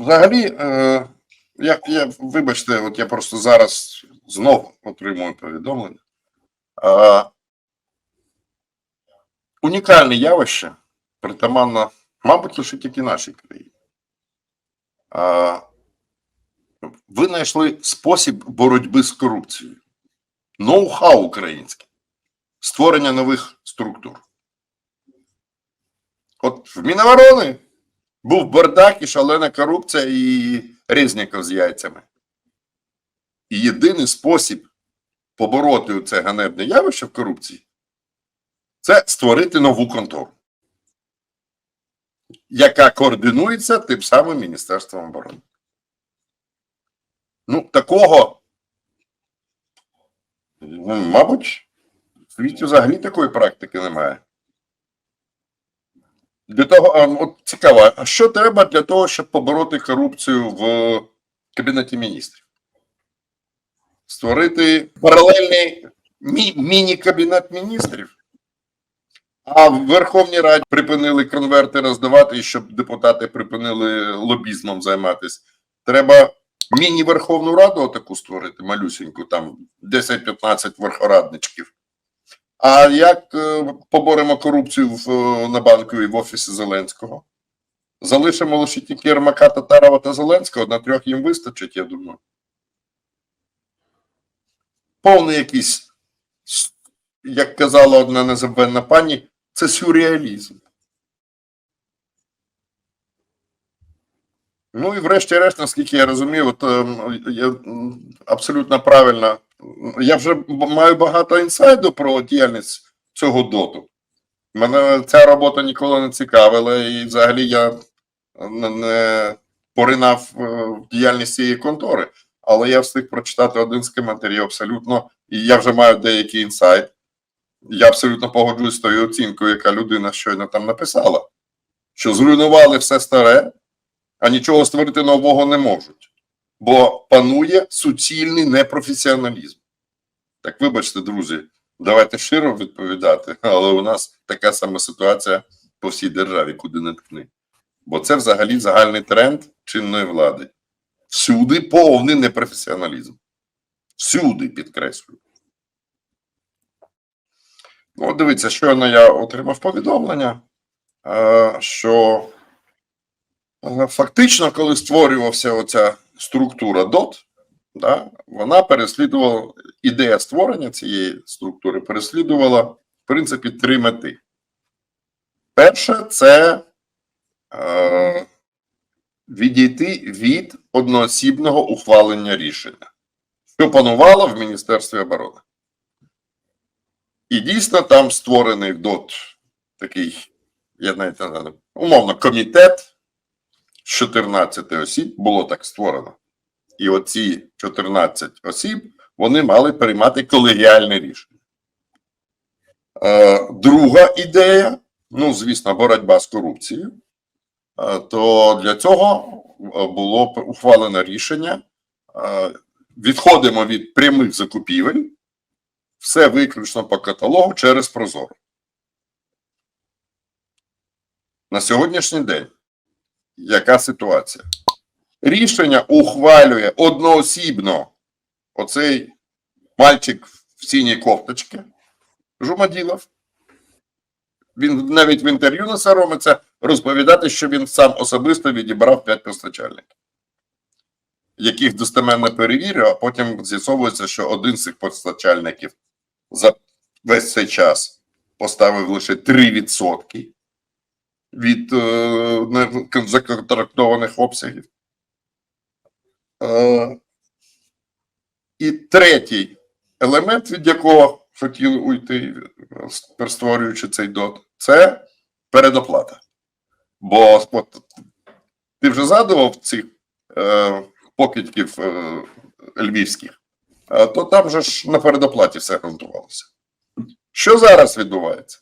Взагалі, е, я, я, вибачте, от я просто зараз знов отримую повідомлення. Е, унікальне явище притаманно, мабуть, лише тільки нашій країні. Е, ви знайшли спосіб боротьби з корупцією. Ноу-хау українське. Створення нових структур. От в Міноборони був бардак і шалена корупція і Резніков з яйцями. І єдиний спосіб побороти це ганебне явище в корупції це створити нову контору, яка координується тим самим Міністерством оборони. Ну, такого, ну, мабуть, в світі взагалі такої практики немає. Для того, от цікаво, а що треба для того, щоб побороти корупцію в Кабінеті міністрів? Створити паралельний мі- міні-кабінет міністрів? А в Верховній Раді припинили конверти роздавати, щоб депутати припинили лобізмом займатися. Треба міні-Верховну Раду таку створити, малюсеньку, там 10-15 верхорадничків. А як е, поборемо корупцію в, е, на банку в офісі Зеленського? Залишимо лише тільки Єрмака, Татарова та Зеленського, на трьох їм вистачить, я думаю. Повний якийсь, як казала одна незабвенна пані, це сюрреалізм. Ну і врешті-решт, наскільки я розумію, от, м, абсолютно правильно. Я вже маю багато інсайду про діяльність цього доту. Мене ця робота ніколи не цікавила, і взагалі я не, поринав е, в діяльність цієї контори. Але я встиг прочитати один з коментарів абсолютно, і я вже маю деякий інсайт. Я абсолютно погоджуюсь з тою оцінкою, яка людина щойно там написала, що зруйнували все старе, а нічого створити нового не можуть, бо панує суцільний непрофесіоналізм. Так вибачте, друзі, давайте щиро відповідати, але у нас така сама ситуація по всій державі, куди не ткни. Бо це взагалі загальний тренд чинної влади. Всюди повний непрофесіоналізм. Всюди підкреслюю. Ну, дивіться, щойно я отримав повідомлення, е, що е, фактично, коли створювався оця структура DOT, да, вона переслідувала, ідея створення цієї структури переслідувала, в принципі, три мети. Перше, це е, відійти від одноосібного ухвалення рішення, що панувало в Міністерстві оборони. І дійсно там створений ДОТ такий, я навіть не знаю, умовно, комітет з 14 осіб було так створено. І оці 14 осіб вони мали приймати колегіальне рішення. Е, друга ідея, ну, звісно, боротьба з корупцією. Е, то для цього е, було ухвалено рішення. е, Відходимо від прямих закупівель, все виключно по каталогу через Прозоро. На сьогоднішній день яка ситуація? Рішення ухвалює одноосібно оцей мальчик в синій кофточці Жумаділов. Він навіть в інтерв'ю не соромиться розповідати, що він сам особисто відібрав п'ять постачальників, яких достеменно перевірив, а потім з'ясовується, що один з цих постачальників за весь цей час поставив лише 3% від е, законтрактованих обсягів. Е, і третій елемент, від якого хотіли уйти, створюючи цей дот, це передоплата. Бо от, ти вже згадував цих е, покидьків е, львівських, то там же ж на передоплаті все ґрунтувалося. Що зараз відбувається?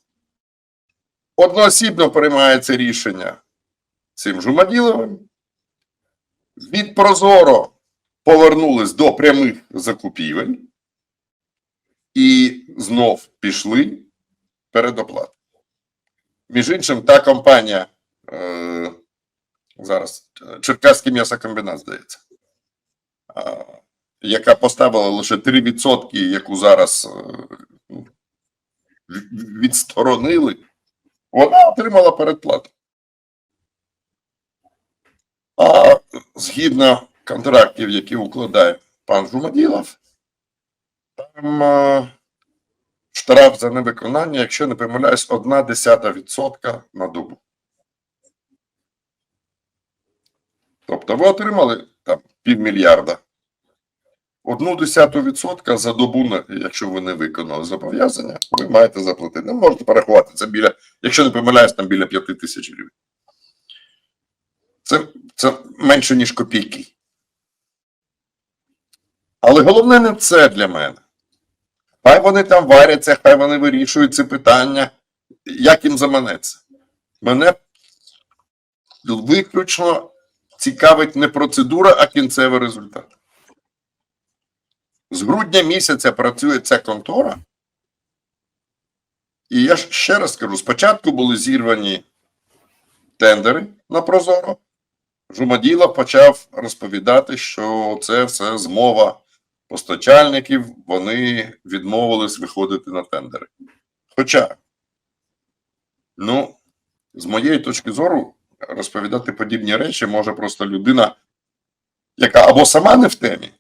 Одноосібно приймається рішення цим Жумаділовим. Від Прозоро повернулись до прямих закупівель і знов пішли передоплати. Між іншим, та компанія, е, зараз е, Черкаський м'ясокомбінат, здається, а, яка поставила лише 3%, яку зараз е, ну, відсторонили, вона отримала передплату. А згідно контрактів, які укладає пан Жумаділов, там е, штраф за невиконання, якщо не помиляюсь, одна десята відсотка на добу. Тобто ви отримали там півмільярда. Одну десяту відсотка за добу, якщо ви не виконали зобов'язання, ви маєте заплатити. Не можете порахувати. Це біля, якщо не помиляюсь, там біля п'яти тисяч гривень. Це, це менше, ніж копійки. Але головне не це для мене. Хай вони там варяться, хай вони вирішують це питання, як їм заманеться. Мене виключно цікавить не процедура, а кінцевий результат. З грудня місяця працює ця контора. І я ще раз скажу: спочатку були зірвані тендери на Прозоро. Жумаділа почав розповідати, що це все змова постачальників, вони відмовились виходити на тендери. Хоча, ну, з моєї точки зору, розповідати подібні речі може просто людина, яка або сама не в темі,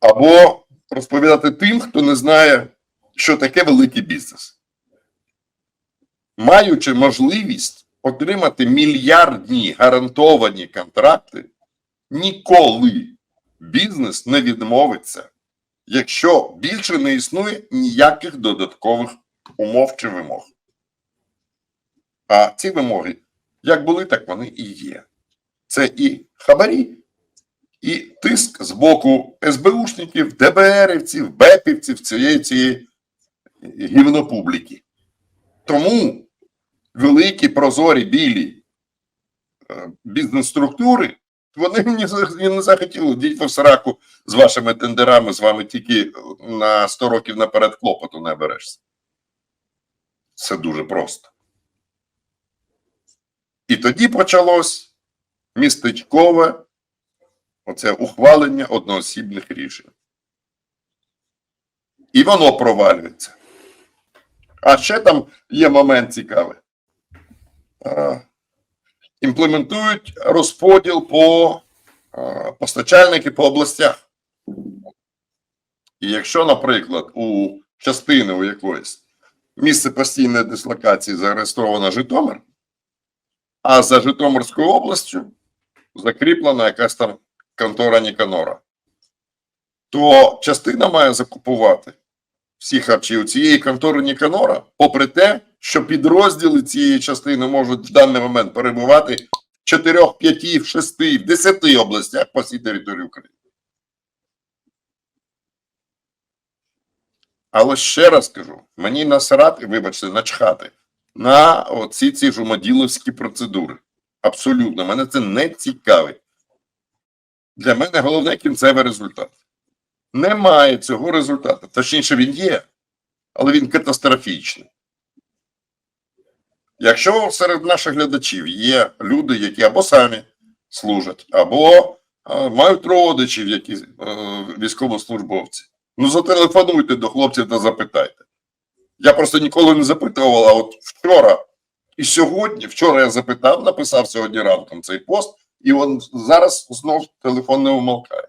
або розповідати тим, хто не знає, що таке великий бізнес. Маючи можливість отримати мільярдні гарантовані контракти, ніколи бізнес не відмовиться, якщо більше не існує ніяких додаткових умов чи вимог. А ці вимоги, як були, так вони і є. Це і хабарі, і тиск з боку СБУшників, ДБРівців, БЕПівців, цієї цієї гівнопубліки. Тому великі прозорі білі е, бізнес-структури, вони не захотіли діть в сраку з вашими тендерами, з вами тільки на 100 років наперед клопоту не берешся. Це дуже просто. І тоді почалось містечкове оце ухвалення одноосібних рішень. І воно провалюється. А ще там є момент цікавий. Імплементують розподіл по постачальники по областях. І якщо, наприклад, у частини у якоїсь місце постійної дислокації зареєстровано Житомир, а за Житомирською областю закріплена якась там контора Ніканора, то частина має закупувати всі харчі у цієї контори Ніканора, попри те, що підрозділи цієї частини можуть в даний момент перебувати в 4, 5, 6, 10 областях по всій території України. Але ще раз кажу, мені насрати, вибачте, начхати на оці ці жумоділовські процедури. Абсолютно, мене це не цікавить. Для мене головне кінцевий результат. Немає цього результату. Точніше, він є, але він катастрофічний. Якщо серед наших глядачів є люди, які або самі служать, або е, мають родичів, які е, військовослужбовці, ну зателефонуйте до хлопців та запитайте. Я просто ніколи не запитував, а от вчора і сьогодні, вчора я запитав, написав сьогодні ранком цей пост, і он зараз знов телефон не умолкає.